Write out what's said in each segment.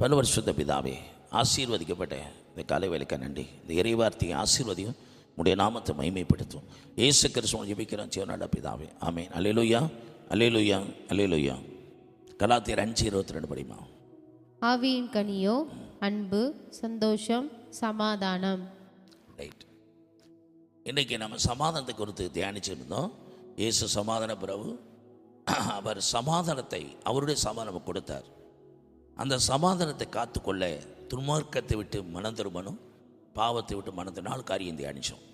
பலவர் சுத்த பிதாவே ஆசீர்வதிக்கப்பட்ட இந்த காலை வேலைக்கு நன்றி. இந்த இறைவார்த்தையை ஆசீர்வதியும் உடைய நாமத்தை மைமைப்படுத்தும் ஏசு கிறிஸ்துவன் ஜெபிக்கிறோம். சிவனாட பிதாவே ஆமென். அல்லேலூயா அல்லேலூயா அல்லேலூயா. கலாத்தியர் அஞ்சு இருபத்தி ரெண்டு படிமா. ஆவியின் கனியோ அன்பு சந்தோஷம் சமாதானம். ரைட் இன்றைக்கி நம்ம சமாதானத்தை குறித்து தியானிச்சிருந்தோம். இயேசு சமாதான பிரபு அவர் சமாதானத்தை அவருடைய சமாதானம் கொடுத்தார். அந்த சமாதானத்தை காத்துக்கொள்ள துன்மார்க்கத்தை விட்டு மனம் திரும்பணும் பாவத்தை விட்டு மனம் நாலு காரியம் தியானிச்சோம்.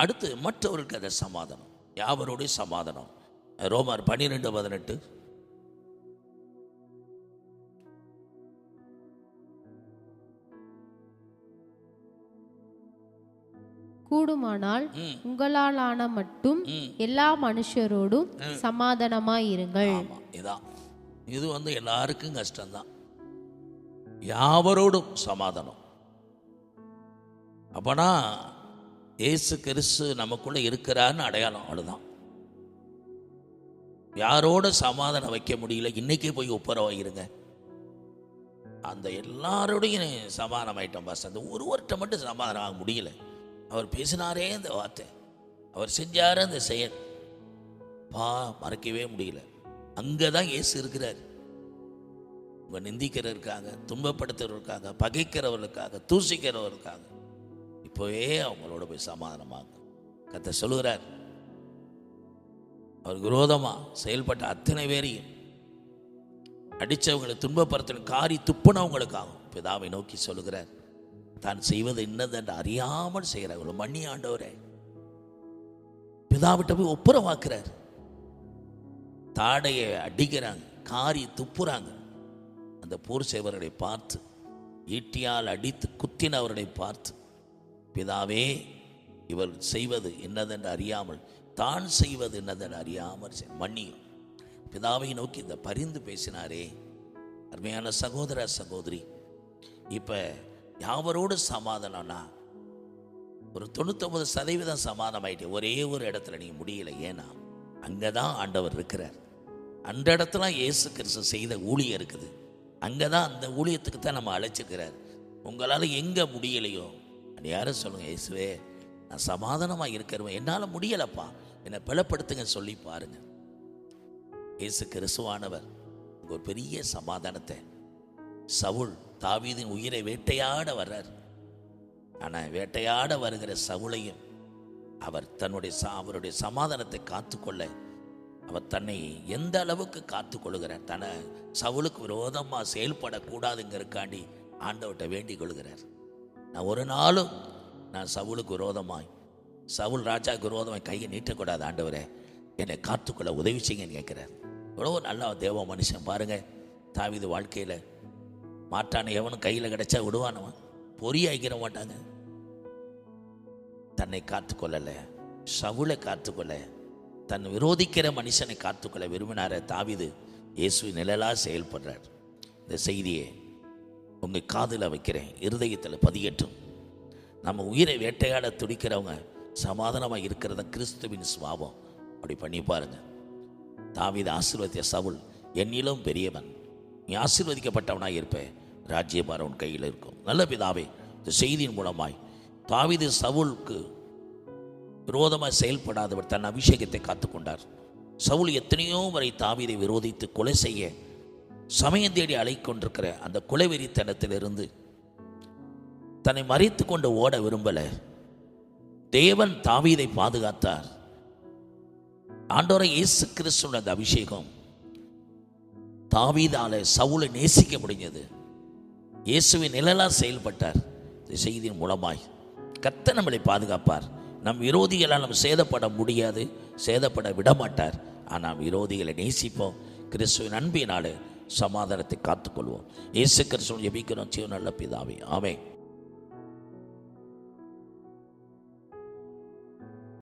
அடுத்து மற்றவர்களுக்கு அந்த சமாதானம் யாவருடைய சமாதானம். ரோமர் பன்னிரெண்டு பதினெட்டு. கூடுமானால் உங்களாலான மட்டும் எல்லா மனுஷரோடும் சமாதானமாயிருங்கள். இதான். இது வந்து எல்லாருக்கும் கஷ்டம்தான். யாவரோடும் சமாதானம். அப்பனா ஏசு கிறிஸ்து நமக்குள்ளே இருக்கிறான்னு அடையாளம் அவ்வளோதான் யாரோட சமாதானம் வைக்க முடியல இன்னைக்கே போய் ஒப்புரவா இருங்க அந்த எல்லாரோடையும் சமாதானம் ஆயிட்டோம் பாஸ். அந்த ஒருவர்கிட்ட மட்டும் சமாதானம் ஆக முடியல. அவர் பேசினாரே இந்த வார்த்தை. அவர் செஞ்சாரே அந்த செயல். பா மறக்கவே முடியல. அங்கே தான் இயேசு இருக்கிறார். உங்க நிந்திக்கிறவருக்காக துன்பப்படுத்துறவருக்காக பகைக்கிறவர்களுக்காக தூசிக்கிறவருக்காக இப்போவே அவங்களோட போய் சமாதானமாகும் கத்த சொல்லுகிறார் அவர் விரோதமாக செயல்பட்ட அத்தனை பேரையும் அடித்தவங்களை துன்பப்படுத்தின காரி துப்புனவங்களுக்காகும் பிதாவை நோக்கி சொல்லுகிறார். தான் செய்வது என்னதென்று அறியாமல் செய்கிறார்கள் மண்ணி ஆண்டவரே பிதாவிட்ட போய் ஒப்புரவாக்குறார். தாடையை அடிக்கிறாங்க காரி துப்புறாங்க. அந்த போர் செய்வர்களை பார்த்து ஈட்டியால் அடித்து குத்தினவர்களை பார்த்து பிதாவே இவர் செய்வது என்னதென்று அறியாமல் தான் செய்வது என்னதென்று அறியாமல் மன்னியும். பிதாவை நோக்கி இந்த பரிந்து பேசினாரே அருமையான சகோதர சகோதரி இப்போ யாவரோடு சமாதானம்னா ஒரு தொண்ணூத்தொம்பது சதவீதம் சமாதானம் ஆகிட்டு ஒரே ஒரு இடத்துல நீங்கள் முடியல ஏன்னா அங்கே தான் ஆண்டவர் இருக்கிறார். அந்த இடத்துல இயேசு கிறிஸ்து செய்த ஊழியம் இருக்குது. அங்கே தான் அந்த ஊழியத்துக்கு தான் நம்ம அழைச்சிருக்கிறார். உங்களால் எங்கே முடியலையோ? அது யாரும் சொல்லுங்கள் இயேசுவே நான் சமாதானமாக இருக்கிறவன். என்னால் முடியலப்பா. என்னை பலப்படுத்துங்க சொல்லி பாருங்க. இயேசு கிறிஸ்துவானவர். ஒரு பெரிய சமாதானத்தை. சவுள் தாவீதின் உயிரை வேட்டையாட வர்றார். ஆனால் வேட்டையாட வருகிற சவுளையும் அவர் தன்னுடைய அவருடைய சமாதானத்தை காத்துக்கொள்ள அவர் தன்னை எந்த அளவுக்கு காத்துக்கொள்கிறார் தன்னை சவுலுக்கு விரோதமாக செயல்படக்கூடாதுங்கிறக்காண்டி ஆண்டவர்கிட்ட வேண்டிக் கொள்கிறார். நான் ஒரு நாளும் நான் சவுலுக்கு விரோதமாய் சவுல் ராஜாவுக்கு விரோதமாய் கையை நீட்டக்கூடாது ஆண்டவரே. என்னை காத்துக்கொள்ள உதவி செய்யுங்கன்னு கேட்குறார். எவ்வளோ நல்ல தேவ மனுஷன் பாருங்க. தாவிது வாழ்க்கையில் மாட்டான எவனும் கையில் கிடைச்சா விடுவானவன் பொறியாக்கிற மாட்டாங்க. தன்னை காத்துக்கொள்ளலை சவுளை காத்துக்கொள்ள தன் விரோதிக்கிற மனுஷனை காத்துக்கொள்ள விரும்பினார தாவிது. இயேசு நிழலாக செயல்படுறார். இந்த செய்தியை உங்கள் காதில் வைக்கிறேன். இருதயத்தில் பதியட்டும். நம்ம உயிரை வேட்டையாட துடிக்கிறவங்க சமாதானமாக இருக்கிறத கிறிஸ்துவின் சுவாபம் அப்படி பண்ணி பாருங்க. தாவித ஆசீர்வதித்த சவுல் என்னிலும் பெரியவன். நீ ஆசீர்வதிக்கப்பட்டவனாக இருப்பேன் ராஜ்யபாரம் உன் கையில் இருக்கும். நல்ல பிதாவே இந்த செய்தியின் மூலமாய் தாவித சவுலுக்கு விரோதமாக செயல்படாதவர் தன் அபிஷேகத்தை காத்துக்கொண்டார். சவுல் எத்தனையோ வரை தாவீதை விரோதித்து கொலை செய்ய சமயம் தேடி அலைக்கொண்டிருக்கிற அந்த கொலை வெறித்தனத்திலிருந்து தன்னை மறைத்து கொண்டு ஓட விரும்பல. தேவன் தாவீதை பாதுகாத்தார். ஆண்டோரை இயேசு கிறிஸ்துவின் அந்த அபிஷேகம் தாவீதால சவுளை நேசிக்க முடிஞ்சது. இயேசுவின் நிழலா செயல்பட்டார். இந்த செய்தியின் மூலமாய் கத்த நம்மளை பாதுகாப்பார். நம் விரோதிகளால் நம்ம சேதப்பட முடியாது சேதப்பட விடமாட்டார். ஆனால் விரோதிகளை நேசிப்போம். கிறிஸ்துவின் அன்பினாலே சமாதானத்தை காத்துக்கொள்வோம். இயேசு கிறிஸ்துவன் ஜெபிக்கிறோம். சிவன் நல்ல பிதாவே. ஆமே